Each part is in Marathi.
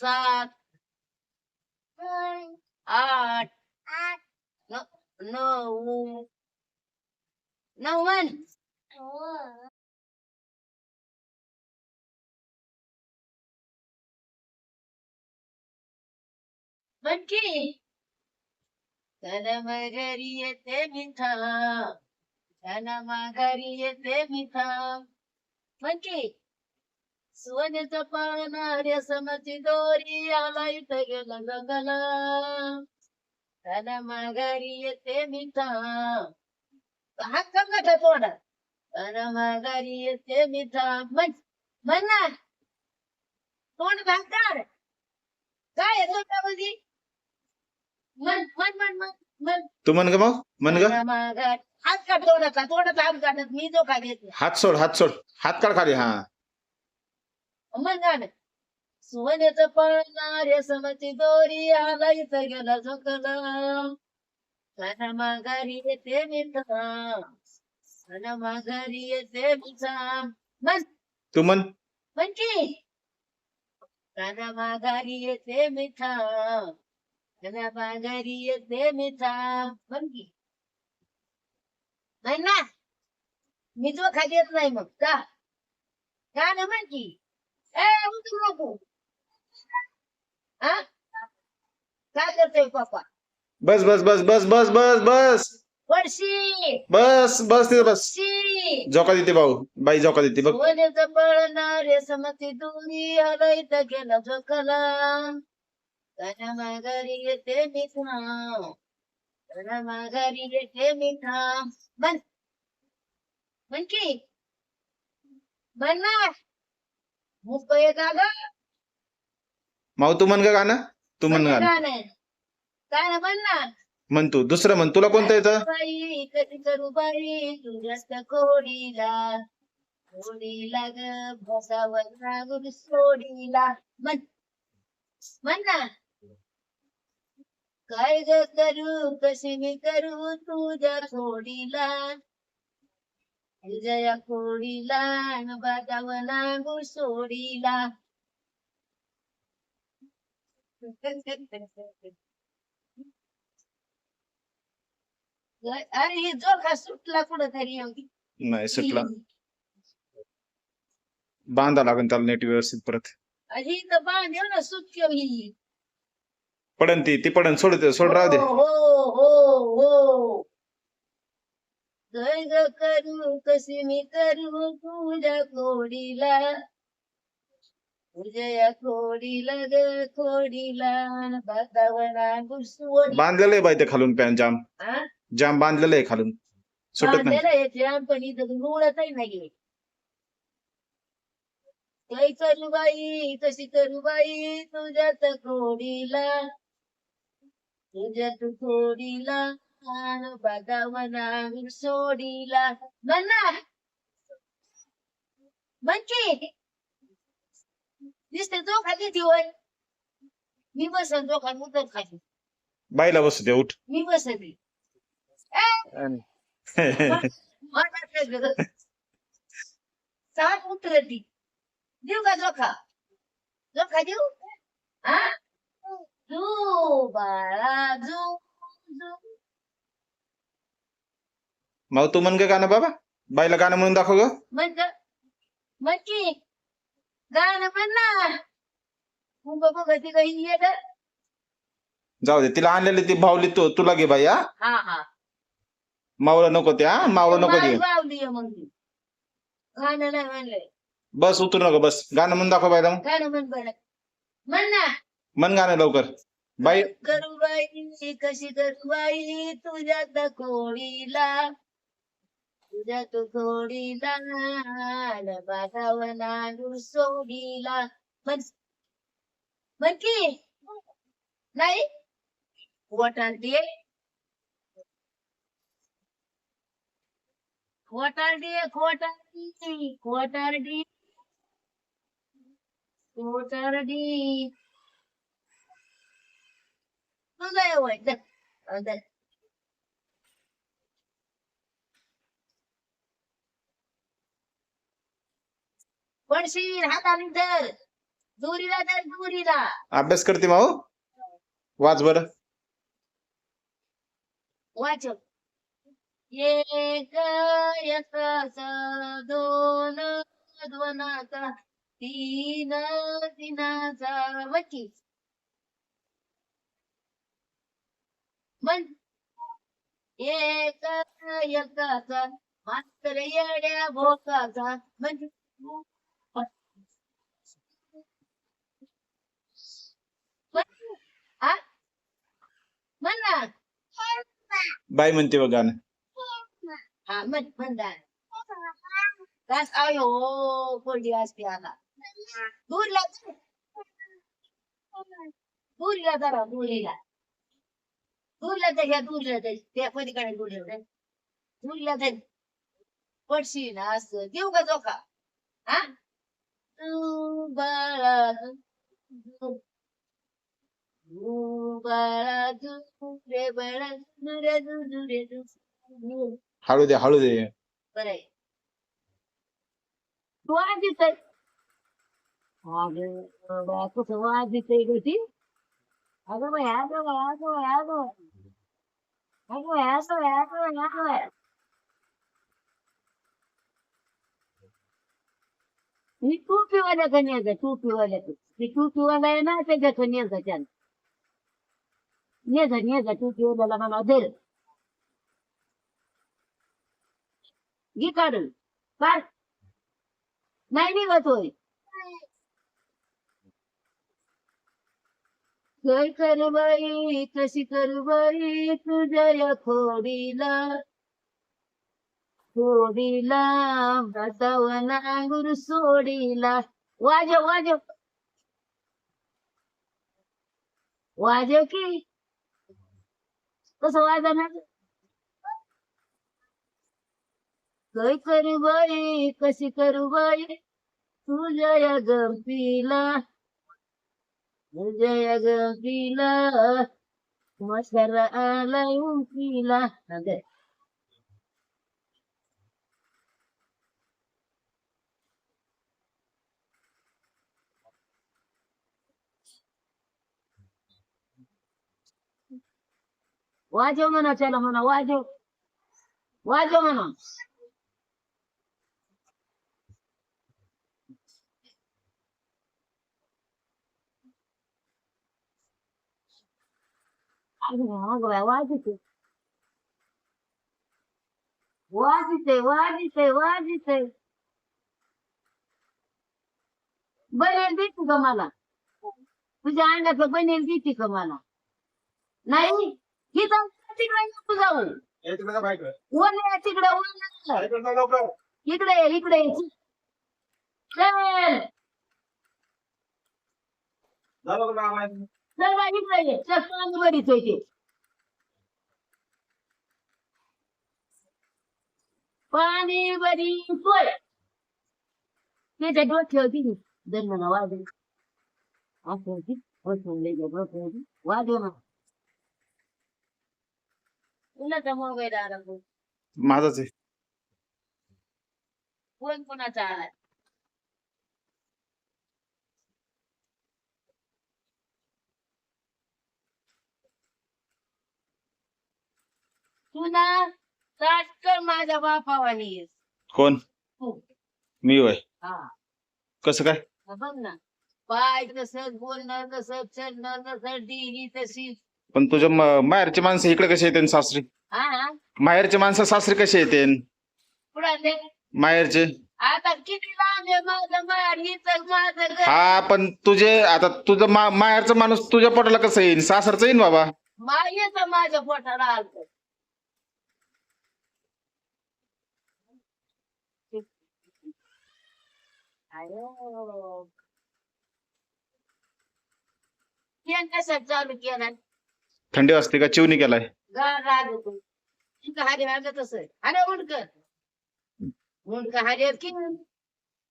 सात सात आठ न- नऊ नव्वद बनकी त्याला माघारी येते मिठा त्याला माघारी येते मिठा बनकी सोन्याचं पाळणा रेशमाची दोरी आला इथं गेला जगला त्याला माघारी येते मिठा हात कमला तोडा त्याला माघारी येते मिठा म्हण म्हण ना तोंड भागणार काय येतो त्यामध्ये म्हण म्हण म्हण म्हण म्हण तू म्हण ग मग म्हण ग त्याला माघार हात काढ तोंडाचा तोंडाचा हात काढत मी जो गाणं सोन्याचं पळणार रेशमाची दोरी आला इथं गेला झोकला. त्याला माघारी येते मिठा. त्याला माघारी येते मिठा. म्हण. तू म्हण. म्हण की त्याला माघारी येते मिठा. त्याला माघारी येते मिठा. म्हण की. म्हण ना. मी तो खाली येत नाही मग. का का ना म्हण की. ए उतरू नको हा काय करतोय पप्पा बस बस बस बस बस बस बस पडशी बस बस तिथं बस पडशी जोका देते भाऊ बाई जोका देते बघ सोन्याचं पळणार रेशमाची दोरी आला इथं गेला झोकला त्याच्या माघारी येते मिठा त्याच्या माघारी येते मिठा बन बन की बन ना माऊ तू म्हण ग गाणं. तू म्हण गाणं. गाणं. काय ना म्हण तू. दुसरं म्हण. तुला कोणतं येतं? सोडीला. म्हण. म्हण ना काय ग करू कशी मी करू तुझ्या कोडीला? तुझ्या या कोडीला न लागून सोडीला अरे हे जोखा सुटला कुठं तरी नाही सुटला बांधा लागेल त्याला नेट व्यवस्थित परत ही तर बांधेव ना सुटके ही पडन ती ती पडन सोड सोड राहू दे हो हो हो काय ग करू कशी मी करू तुझ्या कोडीला तुझ्या या कोडीला ग घुसवडी बांधलेलं आहे बाई ते खालून पॅन जाम. हा? जाम बांधलेलं आहे खालून. सुटत नाही. बांधलेलं आहे जाम पण इथं रुळतही नाही करू बाई कशी करू बाई तुझ्यात कोडीला तुझ्यात कोडीला बागावना सोडीला म्हणा म्हणजे दिसते तो खाली होय मी बसन तो खाली उतर खाली बाईला बसू दे उठ मी बसली सात उतरती देऊ का जोखा जोखा देऊ हा जू बाळा जू जू माऊ तू म्हण ग गाणं बाबा. बाईला गाणं म्हणून दाखव ग. गाणं ना. मग कधी काही येत जाऊ दे तिला आणलेली ती भावली तू तुला घे बाई हा. हा हा. नको ते हा. माऊला नको दे बावली मग ती. गाणं नाही म्हणलंय. बस उतरू नको बस. गाणं म्हणून दाखव बाईला मग. गाणं म्हण बरं. म्हण ना. म्हण गाणं लवकर. बाई. करू बाई कशी करू बाई तुझ्या कोळीला. तुझ्या तू कोळीला बागावना सोडीला म्हण म्हण की नाही वटारडी खोटारडी खोटारडी खोटारडी खोटारडी तुझा एवढ पडशील हाताने धर. दुरीला तर दुरीला अभ्यास करते माऊ वाच बर. वाच एक एकाचा दोन दोनाचा तीन तीनाचा वकी एक एकाचा मात्र येड्या भोकाचा. म्हणजे आ म्हण ना. बाय म्हणते बघ गाणं. हा म्हण म्हण कास आयो कोरडी असते आता दूरला. दूरला जरा दूरीला. दूरला तर घ्या दूरला तर त्या पलीकडे दूरला तर दूरला तर पडशी ना असं. देऊ का जोका? हा? बाळा हळू दे हळू दे बरं आहे. तू बा, कसं वाज येतोय ग ती अगं बाई अगं बाई अगं बाई अगं बाई. अगं बाई असं बाई अगं बाई अगं बाई. मी टोपीवाल्या कधी येतं टोपीवाल्या ती टोपीवाला आहे ना त्याच्याकडे नेलं त्यानं. नेलं नेलं टोपीवाल्याला मला दे घे काढून काढ नाही निघतोय काय कर बाई कशी कर बाई तुझ्या या खोडीला खोडीला बसवन अंगुर सोडीला वाजव वाजव वाजव की कसं वाजवणार काय करू बाई कशी करू बाई तुझ्या या गमतीला तुझ्या या गमतीला मस्करा आलाय उंचीला नंतर वाजव म्हणा चला म्हणा वाजव. वाजव म्हणा. अगं वाजिते. वाजिते वाजिते वाजिते. बनेल देते का मला? तुझ्या अंगाचं बनेल देते का मला? नाही? इथं तिकडे? नको जाऊ. तिकडे इकडे ये, इकडे ये. चल. इकडे ये. चल पाणी बरीच होते. पाणी बरी सोय त्याच्या डोक्यावर दिली दरम्यान वाजली. असं होती. वाजव ना कुणाचा मोबाईल आला बघ. माझाच आहे. कोण कोणाचा आला तू ना ताटकर माझ्या बापावानी आहेस. कोण? तू मी होय. हा. कसं काय? बघ ना. पाय तसं बोलणं तसं चलणं तसं डिगी तशी पण तुझ्या म- माहेरची माणसं इकडे कशी येते सासरी? हा माहेरचे माणसं सासरी कशी येते? पुढे माहेरचे? आता किती लांब आहे माझं मार हिचं माझं घर. हा पण तुझे आता तुझं मा माहेरचा माणूस तुझ्या पोटाला कसं येईन? सासरचं येईन बाबा. मायेचं माझ्या पोटाला आलत अयो कसा चालू केला थंडी वाजते का? चिवणी केलाय. गार राग होतो. इथं हारी वागत असं अरे उंडकर उंडकर हारी की?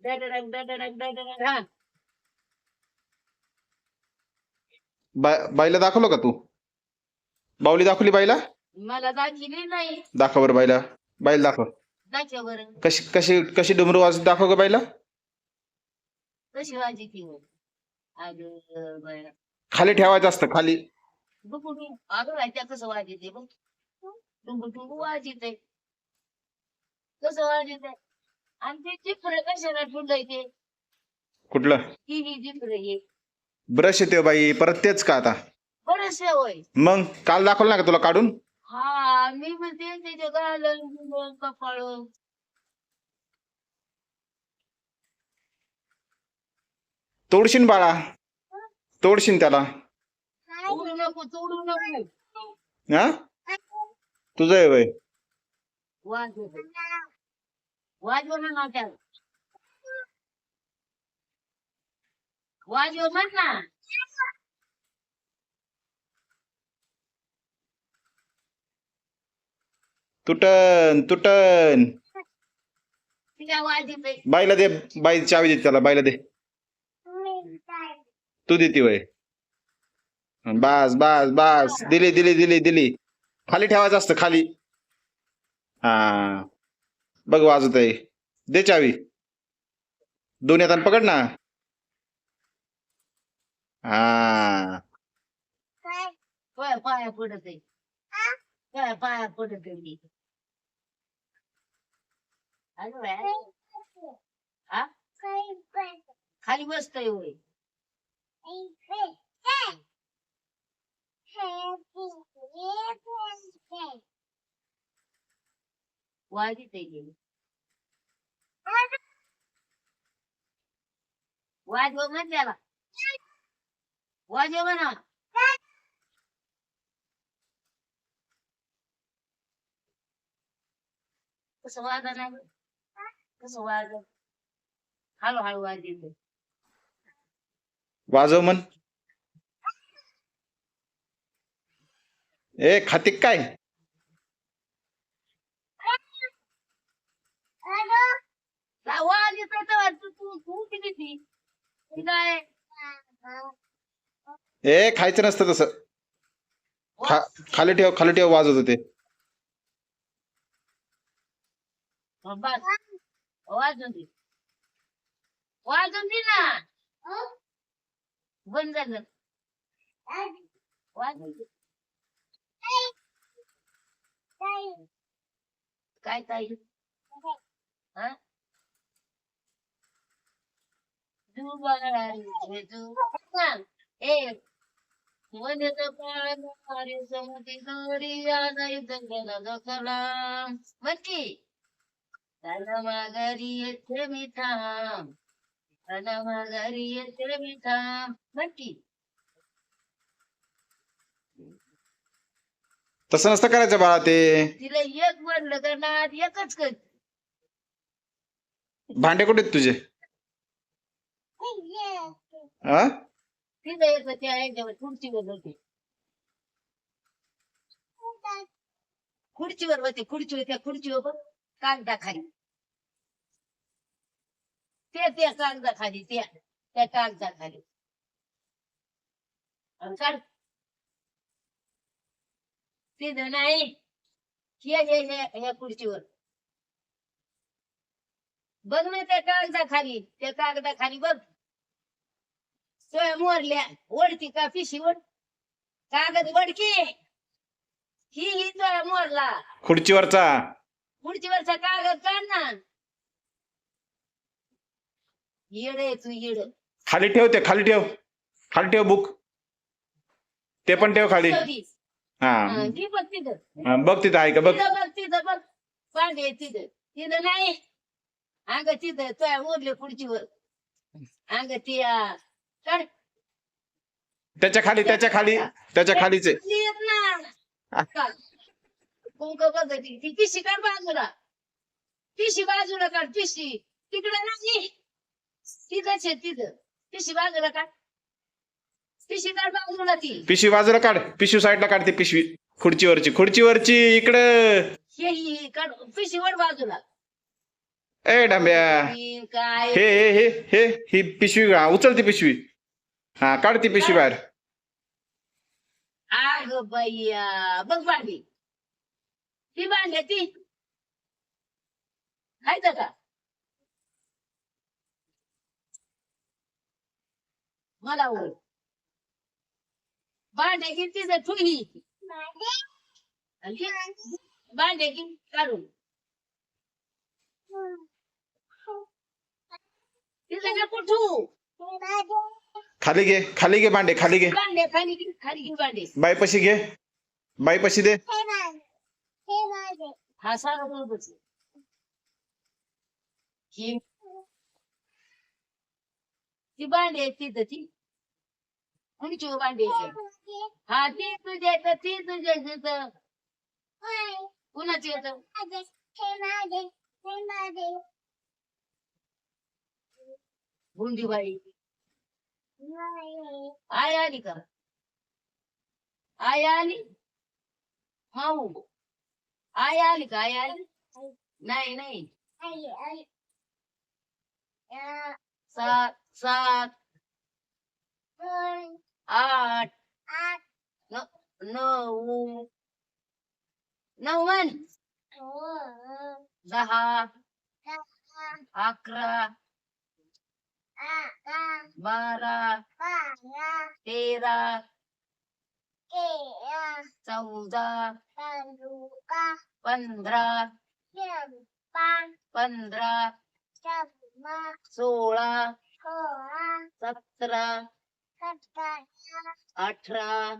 डडडक डडडक डडडक हा. बा- बाईला दाखवलं का तू? बावली दाखवली बाईला? मला दाखिली नाही. दाखव बरं बाईला. बाईला दाखव. दाखव बरं. कशी कशी कशी डुमरू वाज दाखव ग बाईला. कशी वाजी ती? अगं बरं. खाली ठेवायचं असतं खाली. डुबू अगं बाई, त्या कसं वाज येते बघ. डुबू डुबू वाज येते कसं वाज येते आणि ते चित्र कशाला ठुलंय ते? कुठलं? ही ही चित्र हे. ब्रश येते बाई परत तेच का आता? बरेचसे होय. मग काल दाखवलं ना का तुला काढून? हा मी म्हणते त्याच्या गालन कपाळ. तोडशीन बाळा. तोडशीन त्याला. नको नको. हा? तुझं आहे वय. वाजव. ना त्याला वाजव म्हण ना. तुटन तुटन. तिला बाईला दे बाई चावी दे त्याला बाईला दे. तू देते वय. बास बास बास. दिली दिली दिली दिली. खाली ठेवायचं असतं खाली. हा. बघ वाजत आहे दे चावी. दोन येताना पकड ना. हा. पाया पाया पडत आहे. पाया पडत आहे खाली बसतोय होय वाजीत आहे गेली वाजव म्हण त्याला वाजव म्हणा कसं वाजा नाही कसं वाज हळू हळू वाज येते वाजव ए खातिक काय? ए खायचं नसतं तसं. खा खाली ठेव खाली ठेव वाजत होते वाजून दे. वाजून दे ना. बंद झालं वाजून दे काय ताई हा तू बघा तू सांग. ए वनत पाळणारे समती दोरी आजही दंगला दखला म्हणती तन माघारी येथे मी थांब तन माघारी येथे मी थांब म्हणती तसं नसतं करायचं बाळा ते. तिला एक म्हणलं का ना एकच कर. भांडे कुठे आहेत तुझे? हा तिला त्या ह्याच्यावर खुर्चीवर होते. खुर्चीवर होते खुर्चीवर त्या खुर्चीवर बघ कागदाखाली ते त्या कागदाखाली त्या त्या कागदाखाली आणि काढ. तिथं नाही. हे हे हे ह्या खुर्चीवर. बघ ना त्या कागदाखाली त्या कागदाखाली बघ. सोया मोरल्या ओढती का पिशी ओढ कागद वडकी. ही ही सोया मोरला. खुर्चीवरचा. खुर्चीवरचा कागद काढ ना. येड आहे तू येड. खाली ठेव ते खाली ठेव. खाली ठेव बुक. ते पण ठेव खाली. हा. ती बघ तिथं. हा, बघ तिथं आहे का बघ. तिथं बघ तिथं बघ. पांढरे तिथं. तिथं नाही. अंग तिथं सोया मोरले खुर्चीवर. अंग ती आ, काढ त्याच्याखाली त्याच्याखाली त्याच्या खालीच आहे. खाली येत ना. काढ. कुंक बघ ती ती पिशी काढ बाजूला. पिशी बाजूला काढ पिशी. तिकडे नाही. तिथंच आहे तिथं. पिशी बाजूला काढ. पिशी काढ बाजूला ती. पिशवी बाजूला काढ. पिशवी साईडला काढते पिशवी. खुर्चीवरची. खुर्चीवरची. इकडं. हे ही काढ. पिशी वर बाजूला. ए डांब्या. ही काय? हे हे हे हे ही पिशवी हा, उचल ती पिशवी. हा काढ ती पिशवी बाहेर. आग बघ भांडी. ती भांडी ती. का? मला भांडे घे तिचं ठुई भांडे घे काढून. तिचं नको ठू खाली घे खाली घे भांडे खाली घे. भांडे खाली घे खाली घे भांडे. बाईपाशी घे बाईपाशी दे. हा सारा बरोबर ही ती भांडी आहे तिथं ती. कोणची हो भांडी आहे? हा ती तुझ्या येतं ती तुझ्या येतं कुणाची येतं आई आली का? आई आली? माऊ आई आली का? आई आली? नाही नाही. सात सात आठ न- नऊ. नऊ दहा. अकरा. बारा. तेरा. चौदा. पंधरा. पंधरा. सोळा. सतरा. अठरा.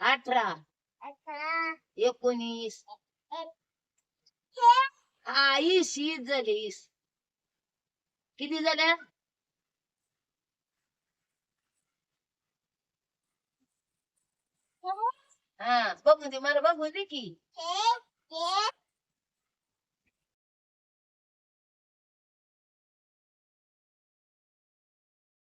अठरा. एकोणीस. आईस हीच झालीस किती झाल्या हा बघू दे मला बघू दे की.